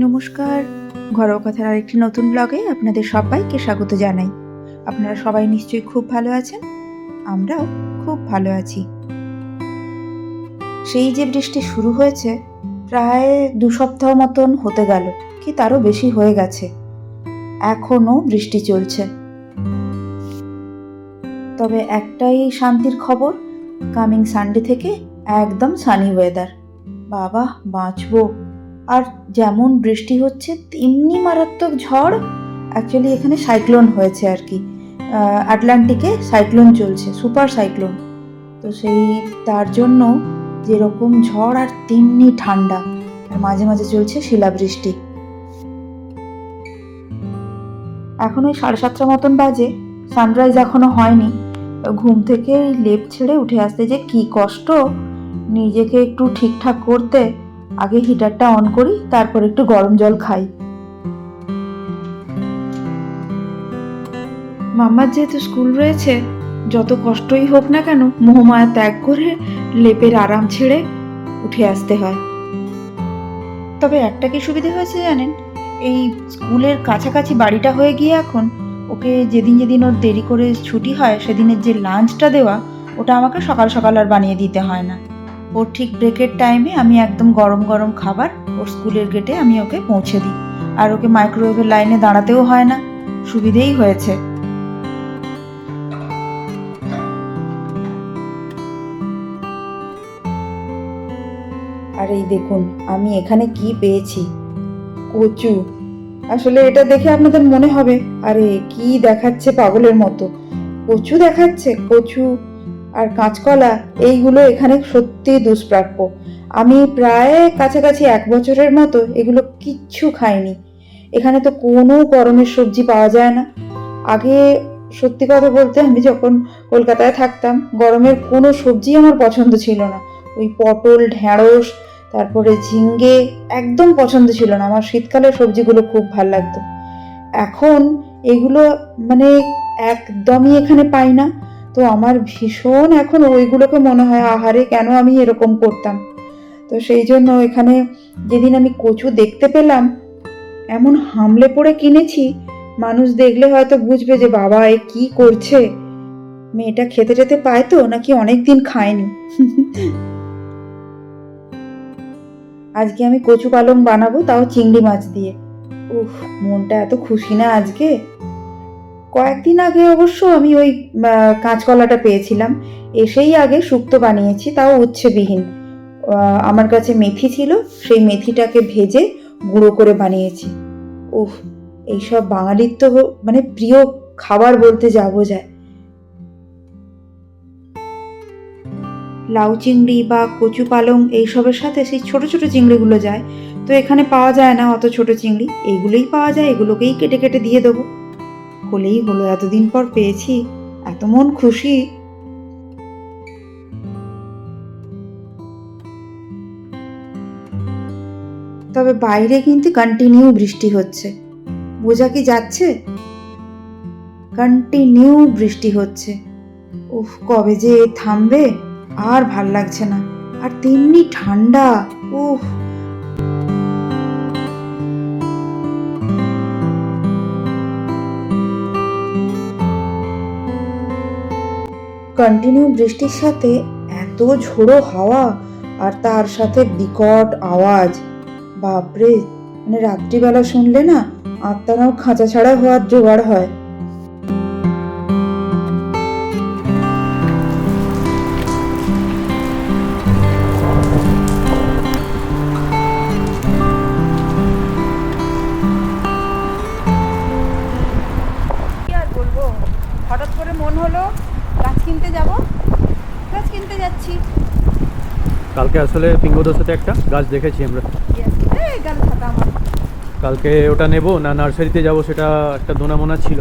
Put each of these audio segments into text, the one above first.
নমস্কার। ঘরোয়া কথার আরেকটি নতুন ব্লগে আপনাদের সবাইকে স্বাগত জানাই। আপনারা সবাই নিশ্চয়ই খুব ভালো আছেন? আমরাও খুব ভালো আছি। সেই যে বৃষ্টি শুরু হয়েছে, প্রায় দু সপ্তাহ মতন হতে গেল, কি তারও বেশি হয়ে গেছে। এখনও বৃষ্টি চলছে। তবে একটাই শান্তির খবর, কামিং সানডে থেকে একদম সানি ওয়েদার। বাবা, বাঁচবো। আর যেমন বৃষ্টি হচ্ছে, তেমনি মারাত্মক ঝড় অ্যাকচুয়ালি এখানে সাইক্লোন হয়েছে আর কি আটলান্টিকে সাইক্লোন চলছে সুপার সাইক্লোন তো সেই, তার জন্য যেরকম ঝড় আর তেমনি ঠান্ডা মাঝে মাঝে চলছে শিলাবৃষ্টি। এখন ওই সাড়ে সাতটা মতন বাজে সানরাইজ এখনও হয়নি। ঘুম থেকে লেপ ছেড়ে উঠে আসতে যে কি কষ্ট, নিজেকে একটু ঠিকঠাক করতে। আগে হিটারটা অন করি, তারপর একটু গরম জল খাই। মাম্মার যেহেতু স্কুল রয়েছে, যত কষ্টই হোক না কেন, মোহমায়া ত্যাগ করে লেপের আরাম ছেড়ে উঠে আসতে হয়। তবে একটা কি সুবিধা হয়েছে জানেন? এই স্কুলের কাছাকাছি বাড়িটা হয়ে গিয়ে এখন ওকে যেদিন যেদিন ওর দেরি করে ছুটি হয়, সেদিনের যে লাঞ্চটা দেওয়া, ওটা আমাকে সকাল সকাল আর বানিয়ে দিতে হয় না। ওর ঠিক ব্রেকের টাইমে আমি একদম গরম গরম খাবার ওর স্কুলের গেটে আমি ওকে পৌঁছে দিই। আর ওকে মাইক্রোওয়েভের লাইনে দাঁড়াতেও হয় না। সুবিধেই হয়েছে। আর এই দেখুন, আমি এখানে কি পেয়েছি? কচু। আসলে এটা দেখে আপনাদের মনে হবে, আরে কি দেখাচ্ছে পাগলের মতো? কচু দেখাচ্ছে? কচু আর কাঁচকলা, এইগুলো এখানে সত্যি দুষ্প্রাপ্য। আমি প্রায় কাছাকাছি এক বছরের মতো এগুলো কিচ্ছু খাইনি। এখানে তো কোনো গরমের সবজি পাওয়া যায় না। আগে সত্যি কথা বলতে আমি যখন কলকাতায় থাকতাম, গরমের কোনো সবজি আমার পছন্দ ছিল না। ওই পটল, ঢ্যাঁড়স, তারপরে ঝিঙ্গে একদম পছন্দ ছিল না। আমার শীতকালের সবজিগুলো খুব ভালো লাগতো। এখন এগুলো মানে একদমই এখানে পাই না। তো আমার ভীষণ এখন ওইগুলোকে মনে হয়, আহারে কেন আমি এরকম করতাম? তো সেই জন্য এখানে যেদিন আমি কচু দেখতে পেলাম, এমন হামলে পড়ে কিনেছি, মানুষ দেখলে হয়তো বুঝবে যে বাবা, এ কি করছে? মেয়েটা খেতে যেতে পায় তো, নাকি অনেক দিন খায়নি? আজকে আমি কচু পালং বানাবো, তাও চিংড়ি মাছ দিয়ে। উফ, মনটা এত খুশি না আজকে? কয়েকদিন আগে অবশ্য আমি ওই কাঁচকলাটা পেয়েছিলাম। এসেই আগে শুক্তো বানিয়েছি, তাও উচ্ছেবিহীন। আমার কাছে মেথি ছিল, সেই মেথিটাকে ভেজে গুঁড়ো করে বানিয়েছি। উফ, এইসব বাঙালির তো মানে প্রিয় খাবার বলতে যাব যায় লাউ চিংড়ি বা কচু পালং এইসবের সাথে সেই ছোট ছোট চিংড়িগুলো যায়। তো এখানে পাওয়া যায় না অত ছোট চিংড়ি। এইগুলোই পাওয়া যায়, এগুলোকেই কেটে কেটে দিয়ে দেবো। হলেই হলো, এতদিন পর পেয়েছি, এত মন খুশি। তবে বাইরে কিন্তু কন্টিনিউ বৃষ্টি হচ্ছে। বোঝা কি যাচ্ছে? কন্টিনিউ বৃষ্টি হচ্ছে। উফ, কবে যে থামবে, আর ভালো লাগছে না। আর তেমনি ঠান্ডা, উফ। কন্টিনিউ বৃষ্টির সাথে এত ঝোড়ো হাওয়া আর তার সাথে বিকট আওয়াজ। বাপরে মানে রাত্রিবেলা শুনলে না আত্মারাও খাঁচা ছাড়া হওয়ার জোগাড় হয়। হঠাৎ করে মন হলো কিনতে যাব। গাছ কিনতে যাচ্ছি। কালকে আসলে পিঙ্গোদের সাথে একটা গাছ দেখেছি আমরা। কালকে ওটা নেব না নার্সারিতে যাব সেটা একটা দোনা মোনা ছিল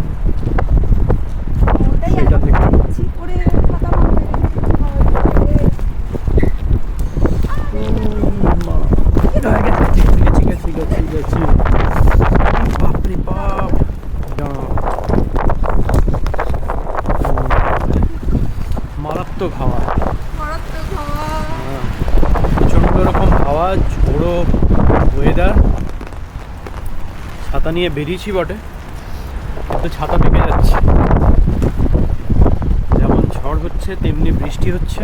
ওটাই সেটা এখন থেকে। ভাবছি করে ছাতা মারবে। গেছি গেছি গেছি গেছি বাপরে বাপ যা। মারাত্মক হাওয়া মারাত্মক হাওয়া। হ্যাঁ। প্রচণ্ড রকম হাওয়া ঝোড়ো ওয়েদার ছাতা নিয়ে বেরিয়েছি বটে। কিন্তু ছাতা ভেঙে যাচ্ছে। যেমন ঝড় হচ্ছে তেমনি বৃষ্টি হচ্ছে।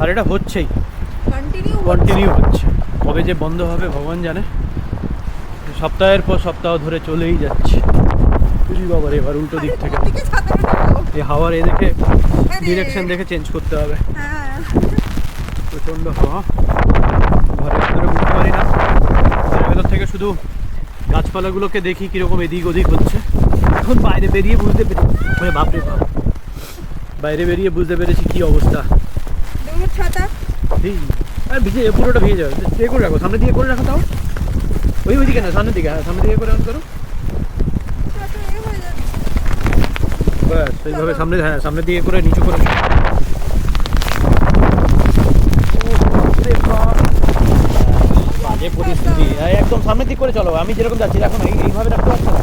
আর এটা হচ্ছেই। কন্টিনিউ হচ্ছে। কবে যে বন্ধ হবে ভগবান জানে। সপ্তাহের পর সপ্তাহ ধরে চলেই যাচ্ছে। বাবার এবার উল্টো দিক থেকে। এই হাওয়ার এ দেখে ডিরেকশন দেখে চেঞ্জ করতে হবে। হ্যাঁ। প্রচণ্ড হাওয়া। ঘরের ভিতরে বুঝতে পারি না। ঘরের ভেতর থেকে শুধু গাছপালাগুলোকে দেখি কীরকম এদিক ওদিক হচ্ছে। এখন বাইরে বেরিয়ে বুঝতে পেরেছি মানে বাপরে বাপ বাইরে বেরিয়ে বুঝতে পেরেছি কী অবস্থা। এই আর ভিজে পুরোটা ভিজে যাবে। স্প্রে করে রাখো সামনে দিকে করে রাখো তাও। ওই ওইদিকে না সামনের দিকে হ্যাঁ সামনের দিকে করে অন করো। এ ব্যাস সেইভাবে সামনে হ্যাঁ সামনের দিকে করে নিচু করে বাজে পরিস্থিতি একদম সামনের দিক করে চলো, আমি যেরকম যাচ্ছি এখন এই- এইভাবে রাখতে পারছ না?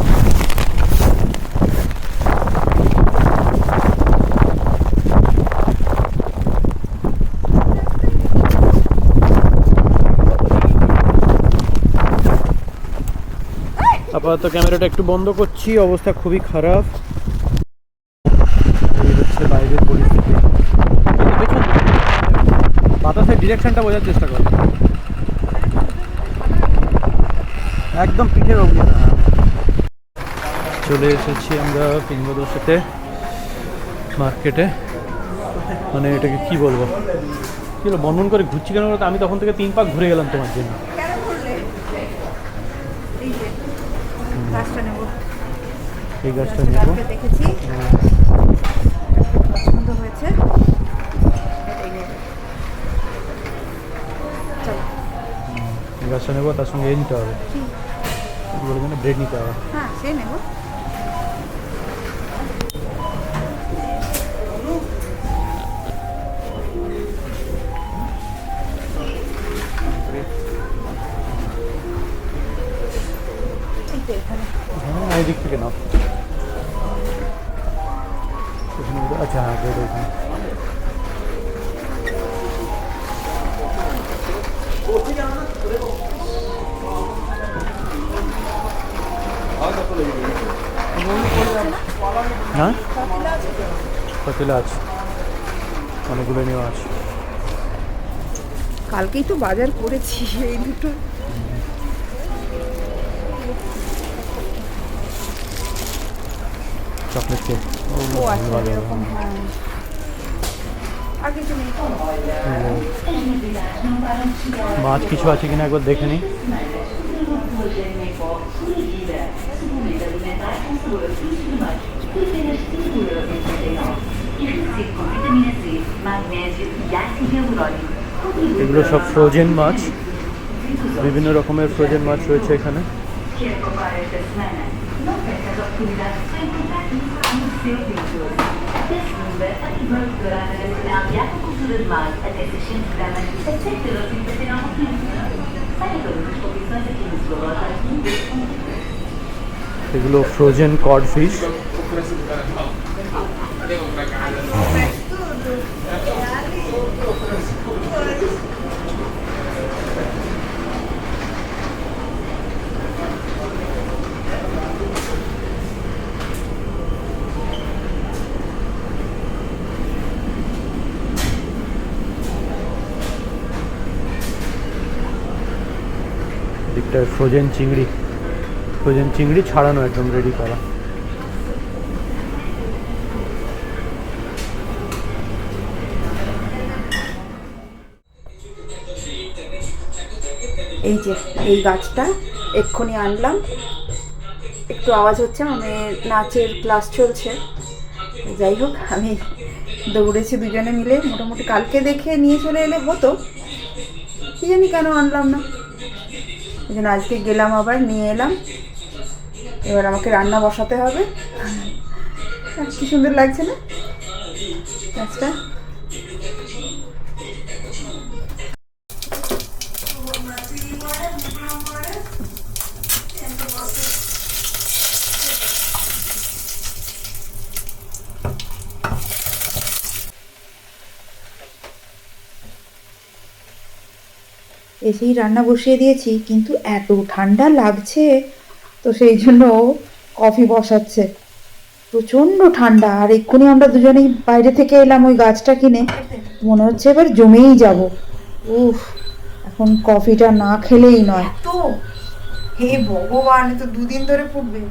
আপাতত ক্যামেরাটা একটু বন্ধ করছি, অবস্থা খুবই খারাপ হচ্ছে বাইরের পরিস্থিতি যে। বাতাসের ডিরেকশনটা বোঝার চেষ্টা করো একদম পিঠের অগ্নি চলে এসেছি আমরা পিঙ্গদোষেতে মার্কেটে। মানে এটাকে কি বলব? কি হলো বন্ধন করে ঘুরছি কেন? বলতো আমি তখন থেকে তিন পাক ঘুরে গেলাম তোমার জন্য। এই গাছটা নেব। এই গাছটা গাছটা নেব। কালকে দেখেছি। হ্যাঁ। পছন্দ হয়েছে। গাছটা নেব তার সঙ্গে এ নিতে হবে। ব্রেড নিতে হবে। হ্যাঁ সে নেব। হ্যাঁ? পাতিলা আছে। অনেকগুলো নেওয়া আছে। কালকেই তো বাজার করেছি এই দুটো। Chocolate cake. ও আচ্ছা এরকম হ্যাঁ? মাছ কিছু আছে কিনা একবার দেখে নিই। E. এগুলো সব ফ্রোজেন মাছ বিভিন্ন রকমের ফ্রোজেন মাছ রয়েছে eখানে Quer comprar esta semana? Não perca as oportunidades de encontrar isso no seu pintor. De segunda a Ribeiro Dourada Nacional de Aquacultura de Mar, até 600 gramas, a 7,59 kg. Saiba todas as condições aqui no seu loja এগুলো frozen cod fish দিকটায় frozen চিংড়ি। Frozen চিংড়ি ছাড়ানো একদম ready করা। এই যে, এই গাছটা এক্ষুনি আনলাম। একটু আওয়াজ হচ্ছে মানে নাচের ক্লাস চলছে। যাই হোক, আমি দৌড়েছি দুজনে মিলে। মোটামুটি কালকে দেখে নিয়ে চলে এলে হতো। কি জানি কেন আনলাম না। এই জন্য আজকে গেলাম আবার, নিয়ে এলাম। এবার আমাকে রান্না বসাতে হবে। কি সুন্দর লাগছে না? গাছটা? এসেই রান্না বসিয়ে দিয়েছি, কিন্তু এত ঠান্ডা লাগছে, তো সেই জন্য কফি বসাচ্ছে। প্রচণ্ড ঠান্ডা, আর এক্ষুনি আমরা দুজনেই বাইরে থেকে এলাম ওই গাছটা কিনে মনে হচ্ছে এবার জমেই যাব। উফ, এখন কফিটা না খেলেই নয়। তো হে ভগবান তো দুদিন ধরে ফুটবে।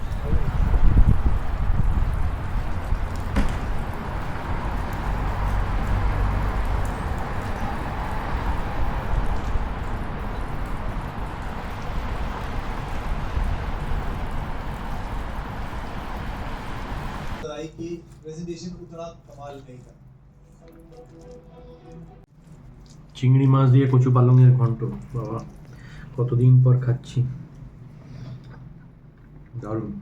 চিংড়ি মাছ দিয়ে কচু পালংয়ের ঘন্ট বাবা। কতদিন পর খাচ্ছি। দারুণ।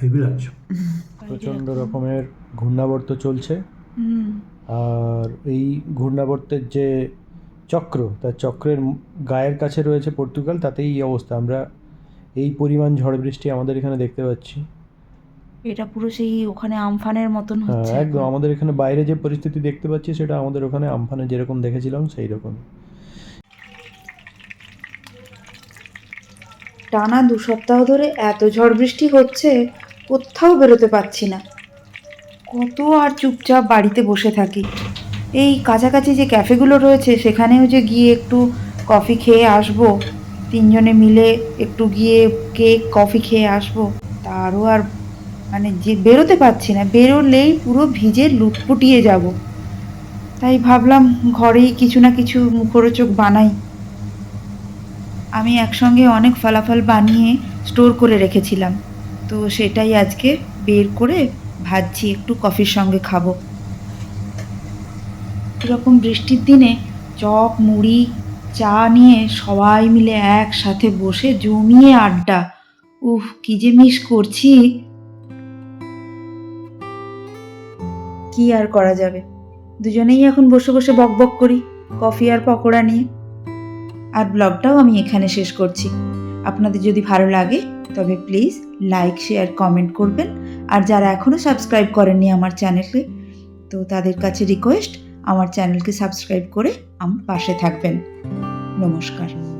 হেভি লাগছে। প্রচণ্ড রকমের ঘূর্ণাবর্ত চলছে। আর এই ঘূর্ণাবর্তের যে চক্র তার চক্রের গায়ের কাছে রয়েছে পর্তুগাল তাতেই এই অবস্থা। আমরা এই পরিমাণ ঝড় বৃষ্টি আমাদের এখানে দেখতে পাচ্ছি। এটা পুরো সেই ওখানে আমফানের মতন হ্যাঁ হচ্ছে একদম। আমাদের এখানে বাইরে যে পরিস্থিতি দেখতে পাচ্ছি সেটা আমাদের ওখানে আমফানে যেরকম দেখেছিলাম সেই রকম টানা দু সপ্তাহ ধরে এত ঝড় বৃষ্টি হচ্ছে কোথাও বেরোতে পারছি না। কত আর চুপচাপ বাড়িতে বসে থাকি। এই কাছাকাছি যে ক্যাফেগুলো রয়েছে সেখানেও যে গিয়ে একটু কফি খেয়ে আসব তিনজনে মিলে একটু গিয়ে কেক কফি খেয়ে আসব তারও আর মানে যে বেরোতে পারছি না, বেরোলেই পুরো ভিজে লুটপুটিয়ে যাব। তাই ভাবলাম ঘরেই কিছু না কিছু মুখরোচক বানাই। আমি একসঙ্গে অনেক ফলাফল বানিয়ে স্টোর করে রেখেছিলাম। তো সেটাই আজকে বের করে ভাজছি, একটু কফির সঙ্গে খাব। এরকম বৃষ্টির দিনে চপ, মুড়ি, চা নিয়ে সবাই মিলে একসাথে বসে জমিয়ে আড্ডা। উফ, কি যে মিস করছি। কি আর করা যাবে? দুজনেই এখন বসে বসে বকবক করি, কফি আর পকোড়া নিয়ে। আর ব্লগটাও আমি এখানে শেষ করছি। আপনাদের যদি ভালো লাগে, তবে প্লিজ লাইক, শেয়ার, কমেন্ট করবেন। আর যারা এখনও সাবস্ক্রাইব করেননি আমার চ্যানেলকে, তো তাদের কাছে রিকোয়েস্ট, আমার চ্যানেলকে সাবস্ক্রাইব করে আমার পাশে থাকবেন। নমস্কার।